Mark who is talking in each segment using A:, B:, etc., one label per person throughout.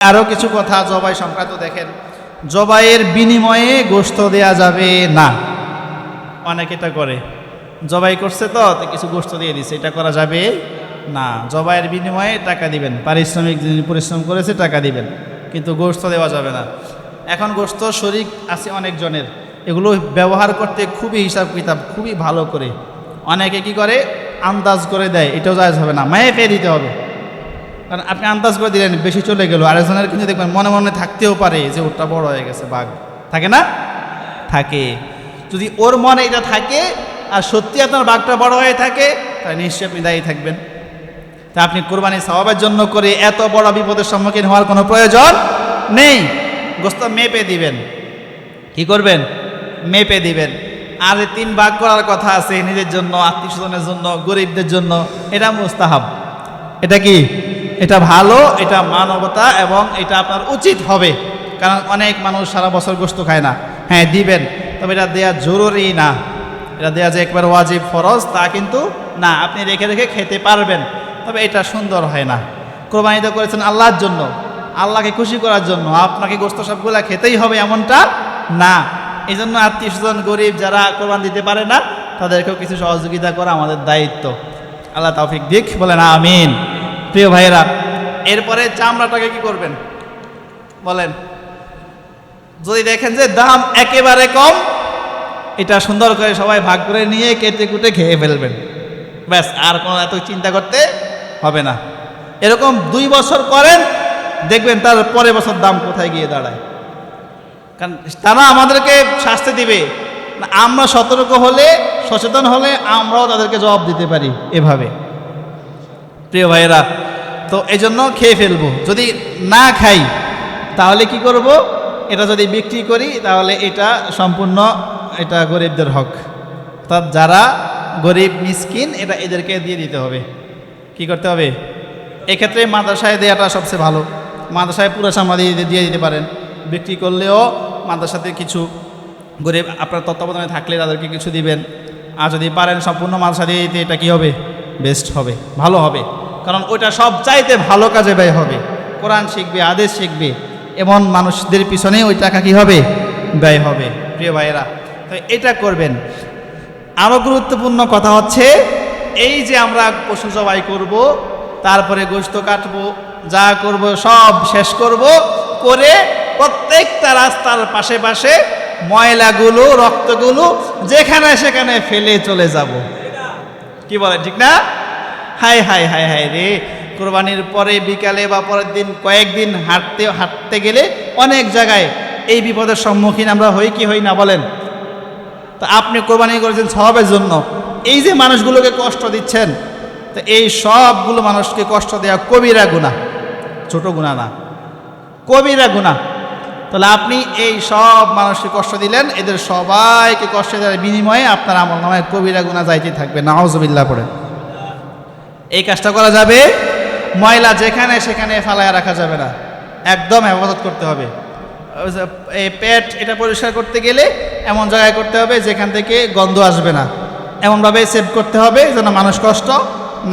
A: আরও কিছু কথা জবাই সংক্রান্ত দেখেন। জবাইয়ের বিনিময়ে গোস্ত দেয়া যাবে না। অনেক এটা করে। জবাই করছে তো কিছু গোস্ত দিয়ে দিছে, এটা করা যাবে না। জবাইয়ের বিনিময়ে টাকা দিবেন। পারিশ্রমিক যিনি পরিশ্রম করেছে, টাকা দিবেন। কিন্তু গোস্ত দেওয়া যাবে না। এখন গোস্ত শরিক আছে অনেকজনের এগুলো ব্যবহার করতে খুবই হিসাব কিতাব, খুবই ভালো করে। অনেকে কি করে? আন্দাজ করে দেয়, এটাও যায় হবে না। মায়ে পেয়ে দিতে হবে। কারণ আপনি আন্দাজ করে দিলেন, বেশি চলে গেল। আরেকজনের কিন্তু দেখবেন মনে মনে থাকতেও পারে যে ওটা বড় হয়ে গেছে, বাঘ। থাকে না? থাকে। যদি ওর মনে এটা থাকে আর সত্যি আপনার বাঘটা বড় হয়ে থাকে, তাহলে নিশ্চয়ই আপনি দায়ী থাকবেন। তা আপনি কোরবানি স্বভাবের জন্য করে এত বড় বিপদের সম্মুখীন হওয়ার কোনো প্রয়োজন নেই। গোস্ত মেপে দিবেন। কি করবেন? মেপে দিবেন। আর তিন ভাগ করার কথা আছে, নিজের জন্য, আত্মীয় স্বজনের জন্য, গরিবদের জন্য, এটা মুস্তাহাব। এটা কি? এটা ভালো, এটা মানবতা এবং এটা আপনার উচিত হবে। কারণ অনেক মানুষ সারা বছর গোস্ত খায় না। হ্যাঁ দিবেন, তবে এটা দেওয়া জরুরি না। এটা দেওয়া যে একবার ওয়াজিব ফরজ, তা কিন্তু না। আপনি রেখে রেখে খেতে পারবেন, তবে এটা সুন্দর হয় না। কোরবানিতে করেছেন আল্লাহর জন্য, আল্লাহকে খুশি করার জন্য। আপনাকে গোস্ত সবগুলা খেতেই হবে এমনটা না। এই জন্য আত্মীয় স্বজন, গরিব যারা কোরবান দিতে পারে না, তাদেরকেও কিছু সহযোগিতা করা আমাদের দায়িত্ব। আল্লাহ তৌফিক দিক, বলেন আমিন। প্রিয় ভাইয়েরা, এরপরে চামড়াটাকে কি করবেন? বলেন। যদি দেখেন যে দাম একেবারে কম, এটা সুন্দর করে সবাই ভাগ করে নিয়ে কেটে কুটে খেয়ে ফেলবেন। ব্যাস, আর কোনো এত চিন্তা করতে হবে না। এরকম দুই বছর করেন, দেখবেন তার পরের বছর দাম কোথায় গিয়ে দাঁড়ায়। কারণ তারা আমাদেরকে শাস্তি দিবে। আমরা সতর্ক হলে, সচেতন হলে আমরাও তাদেরকে জবাব দিতে পারি এভাবে। প্রিয় ভাইয়েরা, তো এই জন্য খেয়ে ফেলব। যদি না খাই, তাহলে কি করব? এটা যদি বিক্রি করি, তাহলে এটা সম্পূর্ণ এটা গরিবদের হক। অর্থাৎ যারা গরিব, মিসকিন, এটা এদেরকে দিয়ে দিতে হবে। কি করতে হবে? এক্ষেত্রে মাদ্রাসায় দেওয়াটা সবচেয়ে ভালো। মাদ্রাসায় পুরো সামা দিয়ে দিয়ে দিতে পারেন। বিক্রি করলেও মাদ্রাসাতে কিছু গরিব, আপনার তত্ত্বাবধানে থাকলে তাদেরকে কিছু দিবেন। আর যদি পারেন সম্পূর্ণ মাদ্রাসা দিয়ে দিতে, এটা কী হবে? বেস্ট হবে। ভালো হবে। কারণ ওইটা সব চাইতে ভালো কাজে ব্যয় হবে। কোরআন শিখবে আদেশ শিখবে, এমন মানুষদের পিছনে ওই টাকা কী হবে? ব্যয় হবে। প্রিয় ভাইয়েরা, তো এটা করবেন। আরও গুরুত্বপূর্ণ কথা হচ্ছে, এই যে আমরা পশু জবাই করব, তারপরে গোস্ত কাটব, যা করব সব শেষ করব, করে প্রত্যেকটা রাস্তার পাশে পাশে ময়লাগুলো, রক্তগুলো যেখানে সেখানে ফেলে চলে যাব। কি বলে ঠিক না? হাই হাই হাই হাই রে। কোরবানির পরে বিকালে বা পরের দিন কয়েকদিন হাঁটতে হাঁটতে গেলে অনেক জায়গায় এই বিপদের সম্মুখীন আমরা হই, কি হই না বলেন? তো আপনি কোরবানি করেছেন স্বভাবের জন্য। এই যে মানুষগুলোকে কষ্ট দিচ্ছেন, তো এই সবগুলো মানুষকে কষ্ট দেওয়া কবিরা গুণা ছোট গুণা না, কবিরা গুণা তাহলে আপনি এই সব মানুষকে কষ্ট দিলেন, এদের সবাইকে কষ্ট দেওয়ার বিনিময়ে আপনার আমল নামায় কবিরা গুণা যাইতে থাকবে। না নাওজবিল্লা পড়ে এই কাজটা করা যাবে। ময়লা যেখানে সেখানে ফালায় রাখা যাবে না। একদম হেফাজত করতে হবে। এই পেট এটা পরিষ্কার করতে গেলে এমন জায়গায় করতে হবে যেখান থেকে গন্ধ আসবে না। এমনভাবে সেভ করতে হবে যেন মানুষ কষ্ট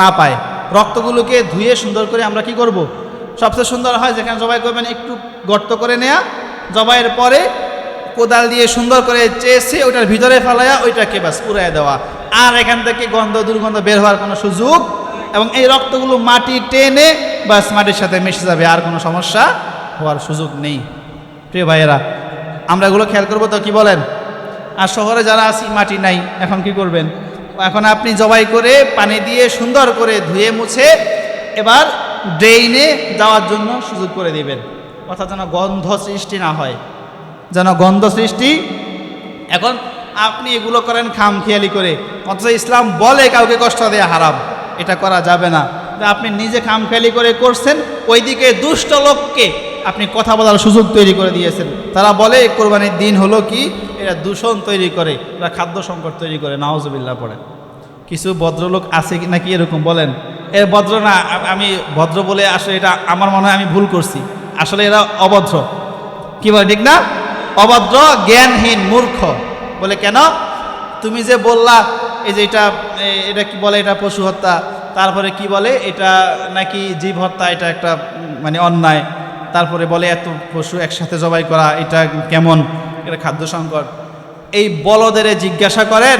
A: না পায়। রক্তগুলোকে ধুয়ে সুন্দর করে আমরা কি করব। সবচেয়ে সুন্দর হয় যেখানে জবাই করবেন, একটু গর্ত করে নেয়া। জবাইয়ের পরে কোদাল দিয়ে সুন্দর করে চেয়েছে ওইটার ভিতরে ফেলায়া ওইটাকে বাস পুরাই দেওয়া। আর এখান থেকে গন্ধ, দুর্গন্ধ বের হওয়ার কোনো সুযোগ এবং এই রক্তগুলো মাটি টেনে বাস মাটির সাথে মিশে যাবে, আর কোনো সমস্যা হওয়ার সুযোগ নেই। প্রিয় ভাইয়েরা, আমরা এগুলো খেয়াল করব তো, কি বলেন? আর শহরে যারা আছি, মাটি নাই, এখন কি করবেন? এখন আপনি জবাই করে পানি দিয়ে সুন্দর করে ধুয়ে মুছে এবার ড্রেইনে যাওয়ার জন্য সুযোগ করে দেবেন। অর্থাৎ যেন গন্ধ সৃষ্টি না হয়। যেন গন্ধ সৃষ্টি এখন আপনি এগুলো করেন খামখেয়ালি করে। অথচ ইসলাম বলে কাউকে কষ্ট দেওয়া হারাম। এটা করা যাবে না। আপনি নিজে খামখেয়ালি করে করছেন, ওইদিকে দুষ্ট লোককে আপনি কথা বলার সুযোগ তৈরি করে দিয়েছেন। তারা বলে, কোরবানির দিন হলো কি? এরা দূষণ তৈরি করে এরা খাদ্য সংকট তৈরি করে। নাওজবিল্লা পড়ে। কিছু ভদ্রলোক আছে কি নাকি এরকম বলেন? এ ভদ্র না আমি ভদ্র বলে আসলে এটা আমার মনে হয় আমি ভুল করছি। আসলে এরা অভদ্র। কি বলে, ঠিক না? অভদ্র, জ্ঞানহীন, মূর্খ। বলে কেন? তুমি যে বললা, এই যে এটা এটা কি বলে, এটা পশু হত্যা, তারপরে কি বলে, এটা নাকি জীব হত্যা, এটা একটা মানে অন্যায়, তারপরে বলে এত পশু একসাথে জবাই করা, এটা কেমন, এটা খাদ্য সংকট। এই বলদের জিজ্ঞাসা করেন,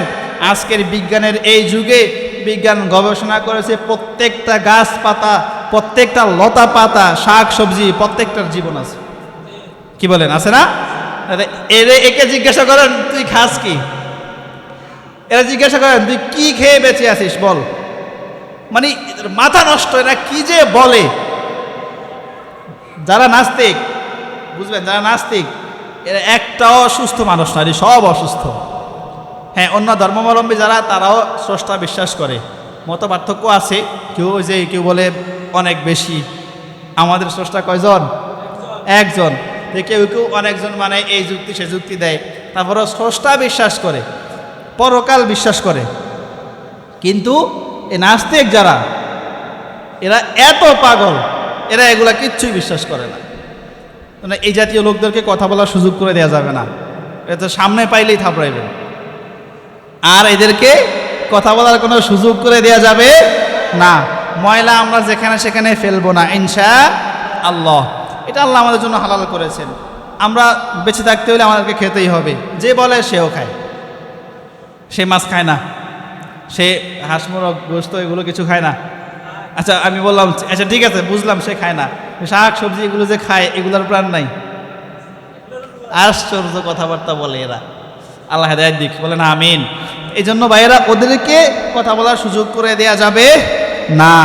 A: আজকের বিজ্ঞানের এই যুগে বিজ্ঞান গবেষণা করেছে প্রত্যেকটা গাছপাতা, প্রত্যেকটা লতা পাতা, শাক সবজি, প্রত্যেকটার জীবন আছে। কি বলেন, আছে না? এরে একে জিজ্ঞাসা করেন, তুই খাস কি? এরা জিজ্ঞাসা করেন, তুই কি খেয়ে বেঁচে আছিস বল? মানে মাথা নষ্ট, এরা কি যে বলে? যারা নাস্তিক বুঝবেন যারা নাস্তিক, এরা একটাও সুস্থ মানুষ না সব অসুস্থ। হ্যাঁ অন্য ধর্মাবলম্বী যারা, তারাও স্রষ্টা বিশ্বাস করে। মত পার্থক্য আছে। কেউ যে, কেউ বলে অনেক বেশি। আমাদের স্রষ্টা কয়জন? একজন। কেউ কেউ অনেকজন মানে এই যুক্তি, সে যুক্তি দেয়। তারপরে স্রষ্টা বিশ্বাস করে। পরকাল বিশ্বাস করে। কিন্তু এ নাস্তিক যারা, এরা এত পাগল, এরা এগুলা কিচ্ছুই বিশ্বাস করে না। মানে এই জাতীয় লোকদেরকে কথা বলার সুযোগ করে দেওয়া যাবে না। এটা তো সামনে পাইলেই থাপড়াইবেন আর এদেরকে কথা বলার কোনো সুযোগ করে দেওয়া যাবে না। ময়লা আমরা যেখানে সেখানে ফেলব না ইনশা আল্লাহ এটা আল্লাহ আমাদের জন্য হালাল করেছেন। আমরা বেঁচে থাকতে হলে আমাদেরকে খেতেই হবে। যে বলে সেও খায়। সে মাছ খায় না। সে হাঁস, মোরগ, গোস্ত এগুলো কিছু খায় না। আচ্ছা আমি বললাম আচ্ছা ঠিক আছে, বুঝলাম, সে খায় না। শাক, সবজি এগুলো যে খায়, এগুলোর প্রাণ নাই। আশ্চর্য কথাবার্তা বলে এরা। আল্লাহ হেদায়ত দিক, বলেন, আমিন। এই জন্য ভাইয়েরা, ওদেরকে কথা বলার সুযোগ করে দেয়া যাবে না।